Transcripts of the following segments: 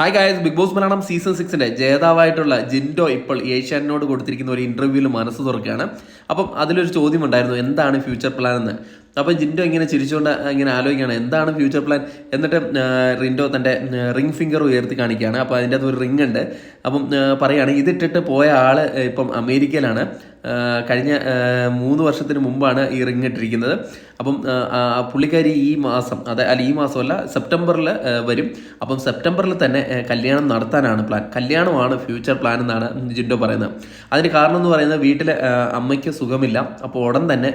Hi guys Bigg Boss Malayalam season സിക്സിന്റെ ജേതാവായിട്ടുള്ള ജിൻഡോ ഇപ്പോൾ ഏഷ്യാനോട് കൊടുത്തിരിക്കുന്ന ഒരു ഇന്റർവ്യൂവിൽ മനസ്സ് തുറക്കുകയാണ്. അപ്പം അതിലൊരു ചോദ്യം ഉണ്ടായിരുന്നു എന്താണ് ഫ്യൂച്ചർ പ്ലാൻ എന്ന്? അപ്പം ജിൻഡോ ഇങ്ങനെ ചിരിച്ചുകൊണ്ട് ഇങ്ങനെ ആലോചിക്കുകയാണ് എന്താണ് ഫ്യൂച്ചർ പ്ലാൻ എന്നിട്ട് റിൻഡോ തന്റെ റിംഗ് ഫിംഗർ ഉയർത്തി കാണിക്കുകയാണ്. അപ്പോൾ അതിന്റെ അകത്ത് ഒരു റിംഗ് ഉണ്ട്. അപ്പം പറയുകയാണ് ഇതിട്ടിട്ട് പോയ ആൾ ഇപ്പം അമേരിക്കയിലാണ്. കഴിഞ്ഞ മൂന്ന് വർഷത്തിന് മുമ്പാണ് ഈ റിംഗ് ഇട്ടിരിക്കുന്നത്. അപ്പം പുള്ളിക്കാരി ഈ മാസം അതെ അല്ല ഈ മാസമല്ല സെപ്റ്റംബറിൽ വരും. അപ്പം സെപ്റ്റംബറിൽ തന്നെ കല്യാണം നടത്താനാണ് പ്ലാൻ. കല്യാണമാണ് ഫ്യൂച്ചർ പ്ലാൻ എന്നാണ് ജിൻഡോ പറയുന്നത്. അതിന് കാരണം എന്ന് പറയുന്നത് വീട്ടിലെ അമ്മയ്ക്ക് സുഖമില്ല. അപ്പോൾ ഉടൻ തന്നെ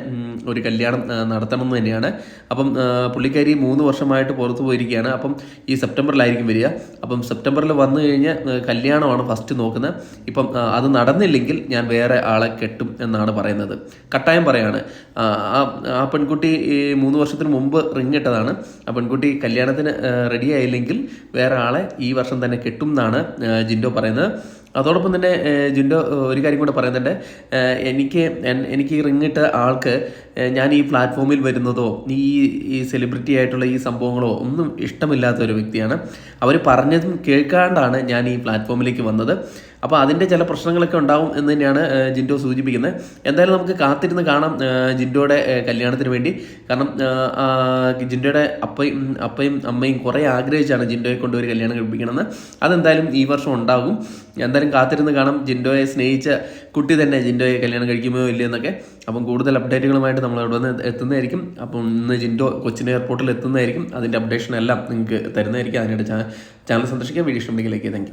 ഒരു കല്യാണം ആ, നടത്തണം എന്ന് തന്നെയാണ്. അപ്പം പുള്ളിക്കാരി മൂന്ന് വർഷമായിട്ട് പുറത്തു പോയിരിക്കുകയാണ്. അപ്പം ഈ സെപ്റ്റംബറിലായിരിക്കും വരിക. അപ്പം സെപ്റ്റംബറിൽ വന്നു കഴിഞ്ഞ് കല്യാണമാണ് ഫസ്റ്റ് നോക്കുന്നത്. ഇപ്പം അത് നടന്നില്ലെങ്കിൽ ഞാൻ വേറെ ആളെ കെട്ടും എന്നാണ് പറയുന്നത്. കട്ടായം പറയാണ്. ആ, പെൺകുട്ടി മൂന്ന് വർഷത്തിന് മുമ്പ് റിങ് ഇട്ടതാണ്. ആ പെൺകുട്ടി കല്യാണത്തിന് റെഡി ആയില്ലെങ്കിൽ വേറെ ആളെ ഈ വർഷം തന്നെ കെട്ടും എന്നാണ് ജിൻഡോ പറയുന്നത്. അതോടൊപ്പം തന്നെ ജിൻഡോ ഒരു കാര്യം കൂടെ പറയുന്നുണ്ട്. എനിക്ക് എനിക്ക് ഈ റിങ് ഇട്ട ആൾക്ക് ഞാൻ ഈ പ്ലാറ്റ്ഫോമിൽ വരുന്നതോ ഈ ഈ സെലിബ്രിറ്റി ആയിട്ടുള്ള ഈ സംഭവങ്ങളോ ഒന്നും ഇഷ്ടമില്ലാത്ത ഒരു വ്യക്തിയാണ്. അവർ പറഞ്ഞതും കേൾക്കാണ്ടാണ് ഞാൻ ഈ പ്ലാറ്റ്ഫോമിലേക്ക് വന്നത്. അപ്പോൾ അതിന്റെ ചില പ്രശ്നങ്ങളൊക്കെ ഉണ്ടാവും എന്ന് തന്നെയാണ് ജിൻഡോ സൂചിപ്പിക്കുന്നത്. എന്തായാലും നമുക്ക് കാത്തിരുന്ന് കാണാം ജിൻഡോയുടെ കല്യാണത്തിന് വേണ്ടി. കാരണം ജിൻഡോയുടെ അപ്പയും അപ്പയും അമ്മയും കുറേ ആഗ്രഹിച്ചാണ് ജിൻഡോയെ കൊണ്ട് ഒരു കല്യാണം കഴിപ്പിക്കണമെന്ന്. അതെന്തായാലും ഈ വർഷം ഉണ്ടാകും. എന്തായാലും കാത്തിരുന്ന് കാണാം. ജിൻഡോയെ സ്നേഹിച്ച കുട്ടി തന്നെ ജിൻഡോയെ കല്യാണം കഴിക്കുമോ ഇല്ലയോ എന്നൊക്കെ. അപ്പം കൂടുതൽ അപ്ഡേറ്റുകളുമായിട്ട് നമ്മൾ അവിടെ വന്ന് എത്തുന്നതായിരിക്കും. അപ്പം ഇന്ന് ജിൻഡോ കൊച്ചിൻ എയർപോർട്ടിൽ എത്തുന്നതായിരിക്കും. അതിന്റെ അപ്ഡേഷൻ എല്ലാം നിങ്ങൾക്ക് തരുന്നതായിരിക്കും. അതിനായിട്ട് ചാനൽ സന്ദർശിക്കാൻ വീഡിയോ ഇഷ്ടമുണ്ടെങ്കിൽ ലൈക്ക് താങ്ക്